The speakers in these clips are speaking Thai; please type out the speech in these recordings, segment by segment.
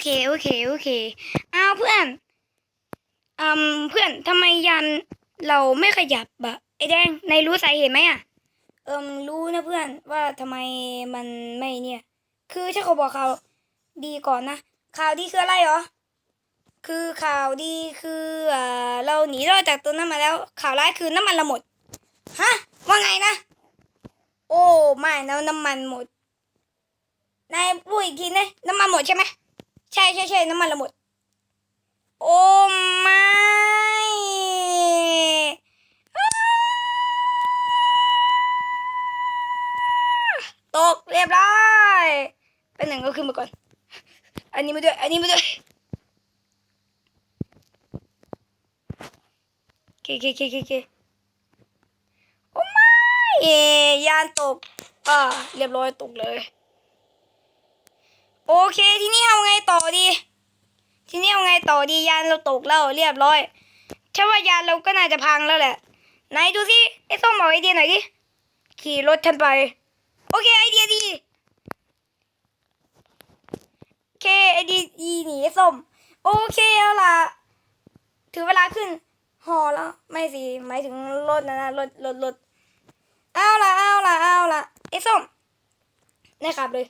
เคโอเคโอเคอ้าวเพื่อนอืมเพื่อนทำไมยันเราไม่ขยับอะไอแดงในรู้สาเหตุไหมอะเอิมรู้นะเพื่อนว่าทำไมมันไม่เนี่ย คือฉันขอบอกข่าวดีก่อนนะข่าวดีคืออะไรเหรอคือข่าวดีคืออ่าเราหนีรอดจากตัวนั้นมาแล้ว ข่าวร้ายคือน้ำมันเราหมดฮะว่าไงนะ โอ้ไม่นะน้ำมันหมดนายพูดอีกทีนะน้ำมันหมดใช่ไหม ใช่ใช่ใช่น้ำมันเราหมด โอ้ไม่ตกเรียบร้อยเป็นหนึ่งก็ขึ้นมาก่อน อันนี้มาด้วย อันนี้มาด้วยเคเคเคเคเคโอ้ไม่เยานตก อ่า เรียบร้อยตกเลย โอเค ทีนี้เอาไง ดี ทีนี้เอาไงต่อดียานเราตกแล้วเรียบร้อยฉันว่ายานเราก็น่าจะพังแล้วแหละ ไหนดูสิไอ้ส้มบอกไอเดียหน่อยดิขี่รถฉันไป โอเคไอเดียดีโอเคไอเดียดีหนีไอ้ส้มโอเคเอาล่ะถือเวลาขึ้นหอแล้ว ไม่สิหมายถึงรถนะนะรถรถรถเอาล่ะเอาล่ะเอาล่ะไอ้ส้มนายขับเลย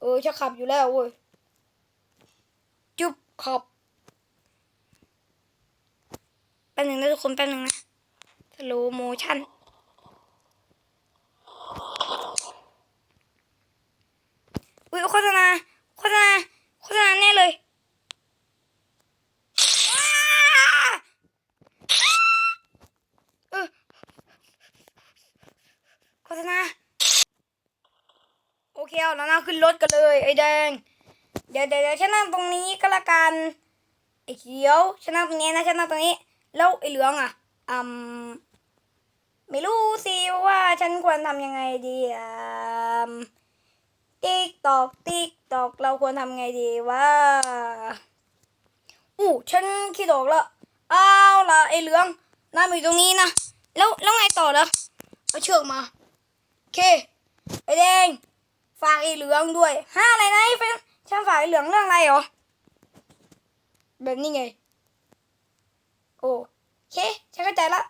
เออจะขับอยู่แล้วเว้ย จุ๊บขับแป๊บหนึ่งนะทุกคนแป๊บหนึ่งนะสโลโมชั่นอุ้ยโฆษณาโฆษณาโฆษณาแน่เลยโฆษณาโอเคเอาแล้วนะขึ้นรถกันเลย ไอ้แดง เดี๋ยวเดี๋ยวฉันนั่งตรงนี้ก็แล้วกันไอ้เขียวฉันนั่งตรงนี้นะฉันนั่งตรงนี้ แล้วไอ้เหลืองอะอืมไม่รู้สิว่าฉันควรทำยังไงดีอ่มติ๊กตอกติ๊กตอกเราควรทำไงดีว่าอู้ฉันคิดออกแล้วเอาล่ะไอ้เหลืองนายมาอยู่ตรงนี้นะแล้วแล้วไงต่อละเอาเชือกมาโอเคไอ้แดงฝากไอ้เหลืองด้วยห้าอะไรนะไอ้เฟน ฉันฝากเหลืองเรื่องอะไรเหรอ แบบนี้ไง โอเคฉันเข้าใจละ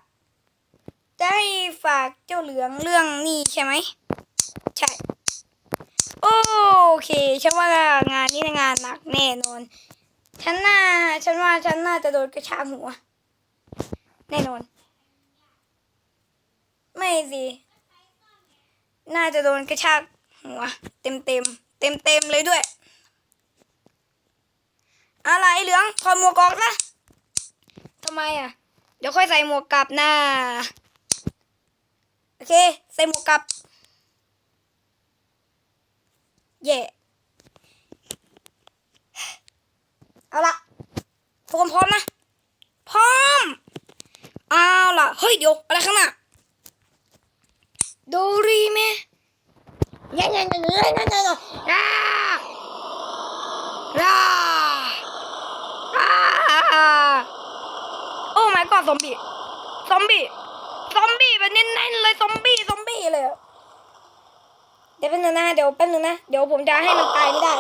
จะให้ฝากเจ้าเหลืองเรื่องนี้ใช่ไหมใช่ โอเคฉันว่างานนี้งานหนักแน่นอน ฉันน่าฉันว่าฉันน่าจะโดนกระชากหัว แน่นอน ไม่สิน่าจะโดนกระชากหัวเต็มเต็มเต็มเต็มเลยด้วย อะไรเหลืองถอดหมวกออกนะทำไมอะ เดี๋ยวค่อยใส่หมวกกลับนะโอเค ใส่หมวกกลับเย่เอาละทุกคนพร้อมนะพร้อมเอาล่ะเฮ้ยเดี๋ยวอะไรข้างหน้าโดรีเมเนี่ยเนี่ยเนี่ยเนี่ยเนี่ยเนี่ยเนี่ยอ่าอ่าอ่าโอ้ my god ซอมบี้ ซอมบี้ ซอมบี้แบบแน่นๆเลยซอมบี้ ซอมบี้เลย เดี๋ยวแป๊บนึงนะ เดี๋ยวแป๊บนึงนะ เดี๋ยวผมจะให้มันตายไม่ได้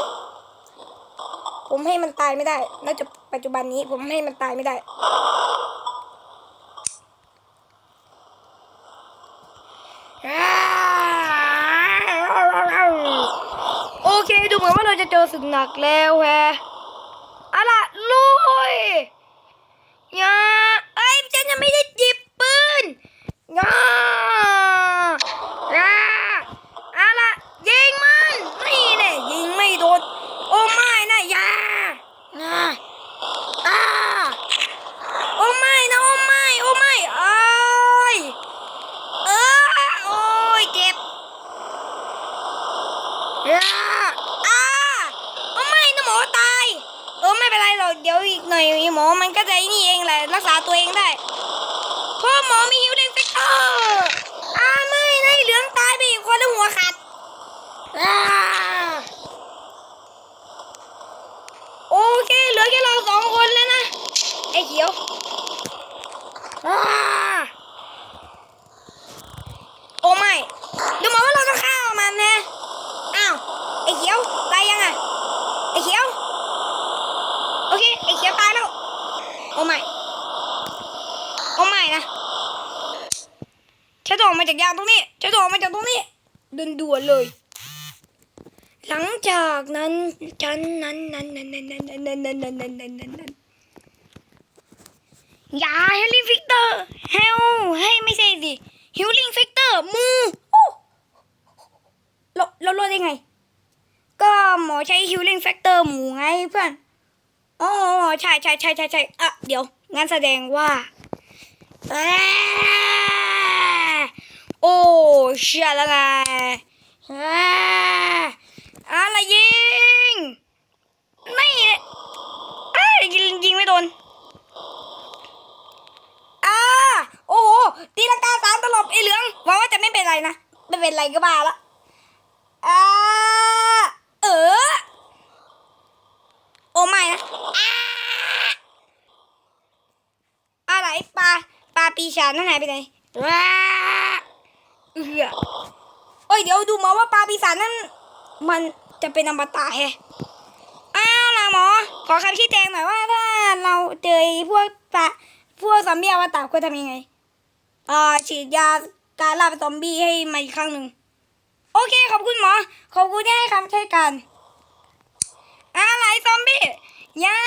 ผมให้มันตายไม่ได้ณจุดปัจจุบันนี้ผมให้มันตายไม่ได้ โอเคดูเหมือนว่าเราจะเจอศึกหนักแล้วแฮะอาล่ะลุยย่า ฉันยังไม่ได้หยิบปืนอย่าอย่าอาล่ะยิงมันนี่แน่ยิงไม่โดนโอ้ไม่นะอย่าอ่าอ่าโอ้ไม่นะโอ้ไม่โอ้ไม่เอ้ยเออโอ้ยเจ็บอ่าอ่าโอ้ไม่นะหมอตายเออไม่เป็นไรหรอกเดี๋ยวอีกหน่อยหมอมันก็จะนี่เองแหละรักษาตัวเองได้ พ่อหมอมีฮิวเดนเซกเตอร์อ่าไม่ไอ้เหลืองตายไปอีกคนแล้วหัวขาดอโอเคเหลือแค่เราสองคนแล้วนะ ไอ้เขียวอ่าโอ้ไม่ดูเหมือนว่าเราต้องฆ่ามันนะ อ้าว ไอ้เขียวตายยังอะ ไอ้เขียว โอ้ไม่ โอ้ไม่นะฉัน จะออกมาจากยางตรงนี้ฉันจะออกมาจากตรงนี้ด่วนเลย หลังจากนั้นฉันนั้นนั้นนั้นนั้นนั้นนั้นนั้นนั้นนั้นนั้นนั้นนั้นอย่าเฮลิฟิกเตอร์เฮลให้ไม่ใช่สิฮิลลิงฟิกเตอร์มูโอ้เราเรารอดได้ไง ก็หมอใช้ฮิลลิ่งแฟกเตอร์หมูไงเพื่อนอ๋อใช่ใช่ใช่ใช่ใช่อะเดี๋ยวงั้นแสดงว่าแอ โอ้เชื่อแล้วไงอะไรยิง ไม่อ้ายิงยิงไม่โดนอ่าโอ้โหตีลังกาสามตลบไอเหลืองหวังว่าจะไม่เป็นไรนะไม่เป็นไรก็บ้าละอ่าเออโอ้ไม่นะอ่าอะไรปลาปลาปีศาจนั่นหายไปไหนว้า เอือเอ้ยเดี๋ยวดูหมอว่าปลาปีศาจนั้นมันจะเป็นอมตะแฮะอ้าวล่ะหมอ ขอคำชี้แจงหน่อยว่าถ้าเราเจอพวกปลาพวกซอมบี้อวตารควรทำยังไงอ่าฉีดยาการล่าซอมบี้ให้มาอีกครั้งหนึ่งโอเคขอบคุณหมอ ขอบคุณที่ให้คำใช้กันอะไรซอมบี้ยา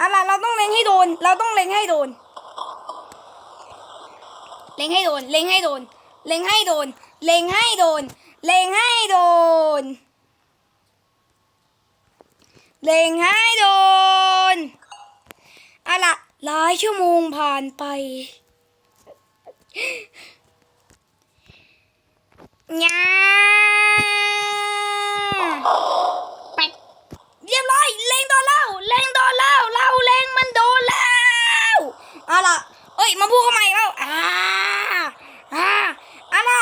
อะไรเราต้องเล็งให้โดน เราต้องเล็งให้โดน เล็งให้โดน เล็งให้โดน เล็งให้โดน เล็งให้โดน เล็งให้โดน เล็งให้โดนอะล่ะหลายชั่วโมงผ่านไปยาไปเรียบร้อยเล็งโดนแล้วเล็งโดนแล้วเราเล็งมันโดนแล้วเอาล่ะเอ้ยมาพูดเข้ามาอีกแล้วอ่าอ่าเอาล่ะ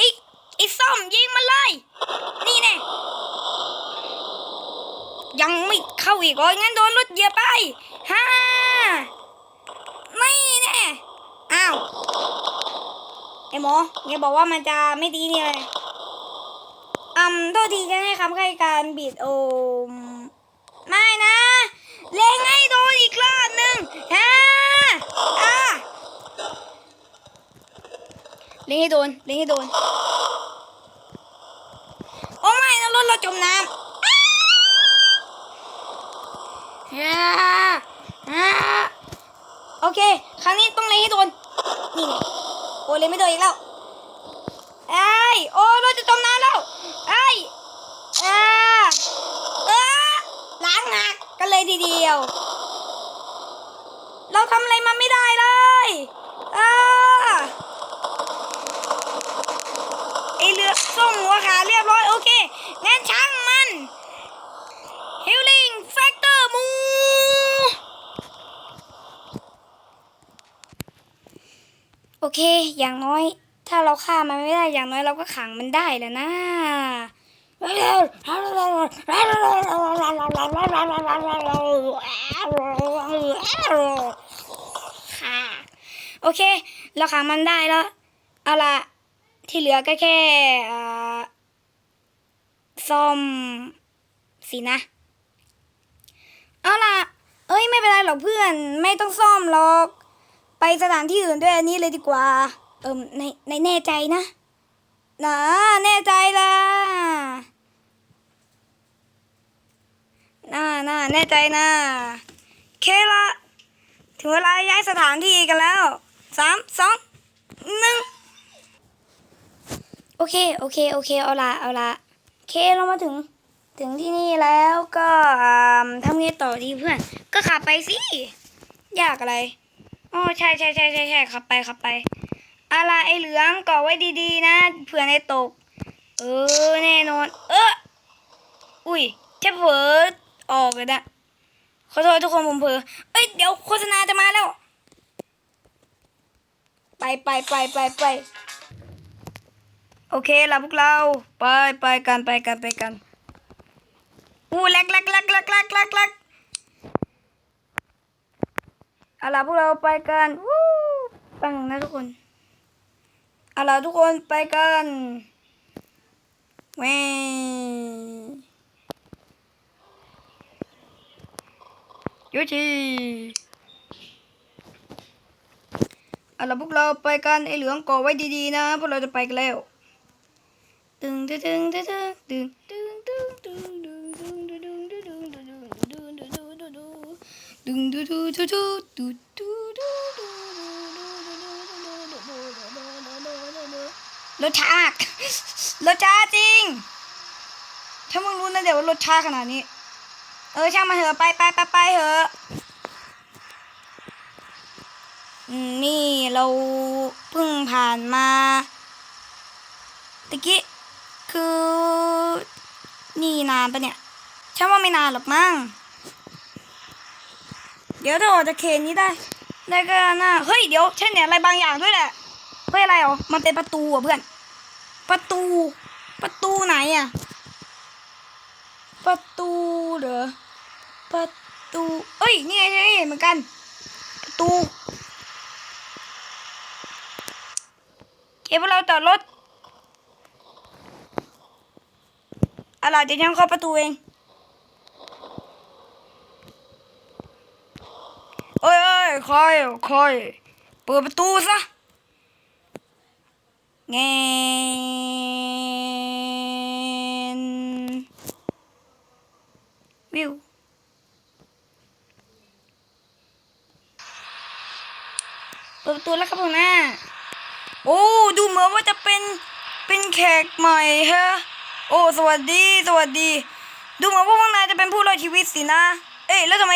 อีกอีกส้มยิงมันเลย นี่แน่ยังไม่เข้าอีกเหรองั้นโดนรถเหยียบไปฮ่าไม่แน่อ้าว ไอ้ หมอแกบอกว่ามันจะไม่ดีนี่เลยอืมโทษทีฉันให้คำให้การบิดโอมไม่นะเล็งให้โดนอีกรอบหนึ่งฮ่าอ่าเล็งให้โดนเล็งให้โดนโอ้ไม่นะรถเราจมน้ำฮ่าฮ่าโอเค ครั้งนี้ต้องเล็งให้โดนนี่ไง โอ้เลยไม่โดนอีกแล้วไอ้ยโอ้เราจะจมน้ำแล้วไอ้ยอ่าเออล้างหักกันเลยทีเดียว เราทำอะไรมันไม่ได้เลยอ่าไอเรือส้มหัวขาเรียบร้อย โอเค งั้นช่างมัน Healing Factor มู โอเค อย่างน้อย ถ้าเราฆ่ามันไม่ได้อย่างน้อยเราก็ขังมันได้แหล้วนะค่ะโอเค เราขังมันได้แล้ว เอาละที่เหลือก็แค่ซ่อมสินะ เอาล่ะเอ้ยไม่เป็นไรหรอกเพื่อน ไม่ต้องซ่อมหรอก ไปสถานที่อื่นด้วยอันนี้เลยดีกว่า เอิมในในแน่ใจนะนะแน่ใจละน่าน่าแน่ใจนะเคละถึงเวลาย้ายสถานที่กันแล้วสามสองหนึ่งโอเค โอเค โอเค เอาละเอาละเคเรามาถึง ถึงที่นี่แล้วก็อ่าทำไงต่อดีเพื่อน ก็ขับไปสิ ยากอะไร อ๋อใช่ใช่ใช่ใช่ใช่ขับไปขับไปอะไรไอ้เหลืองเกาะไว้ดีๆ นะเผื่อในตก เออแน่นอน เอออุ้ยแค่เผลอออกเลยนะขอโทษทุกคนผมเผลอเอ้ยเดี๋ยวโฆษณาจะมาแล้ว ไปไปไปไปไปโอเคละพวกเราไปไปกันไปกันไปกันอู้แลกแลกแลกแลกแลกแลกแลก เอาล่ะพวกเราไปกันวู้ปังนะทุกคนเอาล่ะทุกคนไปกันเว้ยูทีเอาล่ะพวกเราไปกันไอเหลืองก่อไว้ดีๆนะพวกเราจะไปกันแล้ว ตึงตึงตึงตึงตึงตึงตึง รถช้ารถช้าจริง ถ้ามึงรู้นะเดี๋ยวรถช้าขนาดนี้ เออช่างมาเถอะไปไปไปไปเถอะนี่เราเพิ่งผ่านมาตะกี้คือ นี่นานปะเนี่ยฉันว่าไม่นานหรอกมั้ง เดี๋ยวถ้าออกจากเขตนี้ได้ได้ก็น่าเฮ้ยเดี๋ยวฉันเนี่ยอะไรบางอย่างด้วยแหละเฮ้ยอะไรอ๋อมันเป็นประตูอะเพื่อน ประตู ประตูไหนอะ ประตูเหรอ ประตูเอ้ยนี่ไงนี่เหมือนกัน ประตู เก็บพวกเราจอรถอะไรเดี๋ยวฉันเข้าประตูเอง เอ้ยเอ้ยคอยคอย เปิดประตูซะแงนวิวเปิดประตูแล้วครับผมนะโอ้ดูเหมือนว่าจะเป็นเป็นแขกใหม่ฮะ โอ้ สวัสดี สวัสดี ดูเหมือนว่าพวกนายจะเป็นผู้รอดชีวิตสินะ เอ้ยแล้วทำไม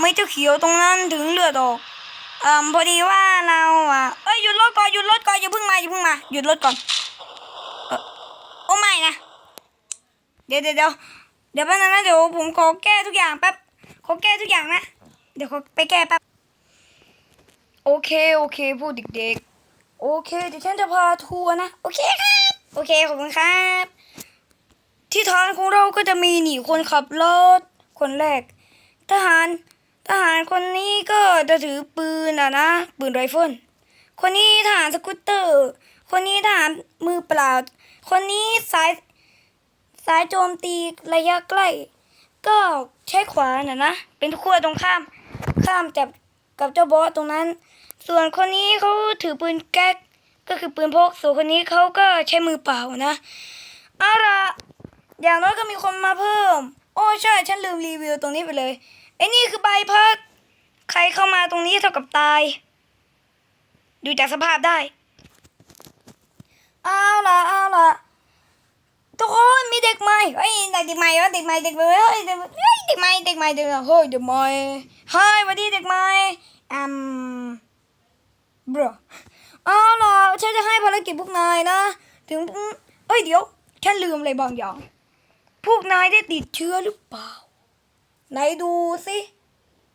ไม่จ้าเขียวตรงนั้นถึงเลือดออกอ่าพอดีว่าเราอะเอ้ยหยุดรถก่อนหยุดรถก่อนอย่าเพิ่งมาอย่าเพิ่งมาหยุดรถก่อนเออโอ้ไม่นะเดี๋ยวเดี๋ยวเดี๋ยวเดี๋ยวแป๊บนึงนะเดี๋ยวผมขอแก้ทุกอย่างแป๊บขอแก้ทุกอย่างนะเดี๋ยวขอไปแก้แป๊บโอเคโอเคพูดเด็กๆโอเคเดี๋ยวฉันจะพาทัวร์นะโอเคครับโอเคขอบคุณครับ ที่ฐานของเราก็จะมีหนีคนขับรถคนแรก ทหาร ทหารคนนี้ก็จะถือปืนอะนะ ปืนไรเฟิลคนนี้ทหารสกูตเตอร์ คนนี้ทหารมือเปล่า คนนี้สายสายโจมตีระยะใกล้ ก็ใช้ขวานนะนะ เป็นขั้วตรงข้าม ข้ามจับกับเจ้าบอสตรงนั้น ส่วนคนนี้เขาถือปืนแก๊กก็คือปืนพก ส่วนคนนี้เขาก็ใช้มือเปล่านะเอาละอย่างน้อยก็มีคนมาเพิ่ม โอ้ใช่ ฉันลืมรีวิวตรงนี้ไปเลย ไอ้นี่คือใบพัดใครเข้ามาตรงนี้เท่ากับตาย ดูจากสภาพได้เอาละเอาละทุกคนมีเด็กใหม่เฮ้ยเด็กใหม่เด็กใหม่เด็กใหม่เฮ้ยเด็กใหม่เด็กใหม่เด็กใหม่เฮ้ยเด็กใหม่เฮ้ยสวัสดีเด็กใหม่อืมบรเอาล่ะฉันจะให้ภารกิจพวกนายนะ ถึงเอ้ยเดี๋ยวฉันลืมอะไรบางอย่าง พวกนายได้ติดเชื้อหรือเปล่า ไหนดูสิ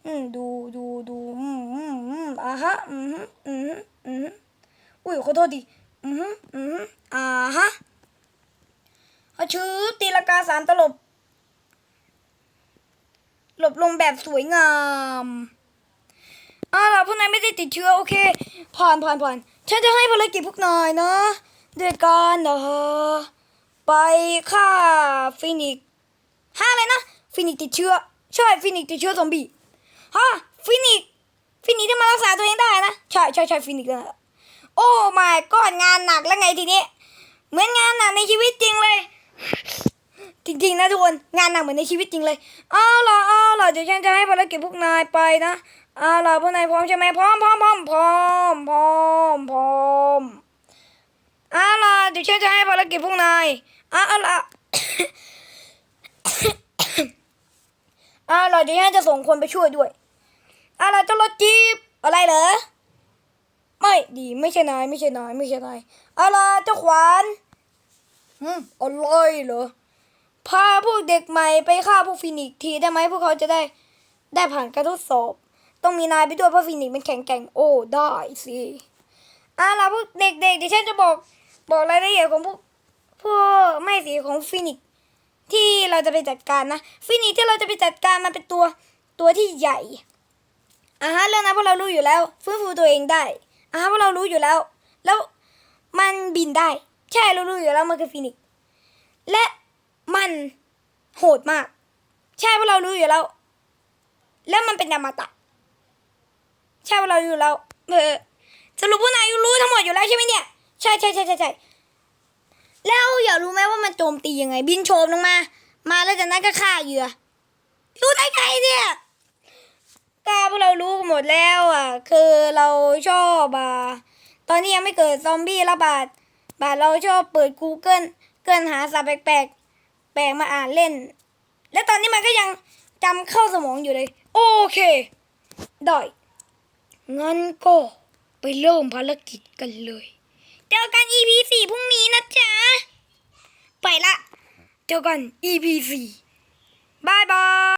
อืมดูดูดูอืมอืมอืมอ่าฮะอืมอืมอืมอุ้ยขอโทษดิอืมอืมอ่าฮะเอาชื่อตีลากาสามตลบ หลบลงแบบสวยงามอ่าล่ะพวกนายไม่ได้ติดเชื้อโอเค ผ่านผ่านผ่านฉันจะให้ภารกิจพวกนายนะด้วยการเออไปฆ่าฟินิกห้าอะไรนะ ฟินิกติดเชื้อ ใช่ฟินิกติดเชื้อซอมบี้ฮะฟินิกฟินิกซ์ที่มารักษาตัวเองได้นะใช่ใช่ใช่ฟินิกนะโอ้ไม่ก้อนงานหนักแล้วไงทีนี้เหมือนงานหนักในชีวิตจริงเลย จริงๆนะทุกคนงานหนักเหมือนในชีวิตจริงเลยเอาล่ะเอาล่ะเดี๋ยวฉันจะให้ภารกิจพวกนายไปนะเอาล่ะพวกนายพร้อมใช่ไหมพร้อมพร้อมพร้อมพร้อมพร้อมพร้อมเอาล่ะเดี๋ยวฉันจะให้ภารกิจพวกนายเอาล่ะเอาล่ะเดี๋ยวฉันจะส่งคนไปช่วยด้วยอาล่ะเจ้ารถจี๊ปอะไรเหรอไม่ดีไม่ใช่นายไม่ใช่นายไม่ใช่นายอาล่ะเจ้าขวานอืมอะไรเหรอพาพวกเด็กใหม่ไปฆ่าพวกฟินิกซ์ทีได้ไหมพวกเขาจะได้ได้ผ่านการทดสอบ ต้องมีนายไปด้วยเพราะฟินิกซ์มันแข็งแกร่งโอ้ได้สิอะล่ะพวกเด็กๆเดี๋ยวฉันจะบอกบอกรายละเอียดของพวกพวกไม่สิของฟินิกซ์ ที่เราจะไปจัดการนะฟินิกที่เราจะไปจัดการมันเป็นตัวตัวที่ใหญ่อะฮะเรื่องนั้นพวกเรารู้อยู่แล้ว ฟื้นฟูตัวเองได้อะฮะพวกเรารู้อยู่แล้ว แล้วมันบินได้ ใช่เรารู้อยู่แล้วมันคือฟินิกและมันโหดมาก ใช่พวกเรารู้อยู่แล้ว แล้วมันเป็นอมตะ ใช่ว่าเราอยู่แล้วเออสรุปพวกนายรู้ทั้งหมดอยู่แล้วใช่ไหมเนี่ยใช่ใช่ใช่ใช่ใช่ แล้วอยากรู้ไหมว่ามันโจมตียังไง บินโฉมลงมา มาแล้วจากนั้นก็ฆ่าเหยื่อ รู้ได้ไงเนี่ยก็พวกเรารู้หมดแล้วอะ คือเราชอบอะตอนนี้ยังไม่เกิดซอมบี้ระบาดบาดเราชอบเปิด Google เกินหาสับแปลกๆแปลกมาอ่านเล่น และตอนนี้มันก็ยังจำเข้าสมองอยู่เลย โอเคได้งั้นก็ไปเริ่มภารกิจกันเลย เจอกัน EP สี่พรุ่งนี้นะจ๊ะ ไปละ เจอกัน EP สี่บายบาย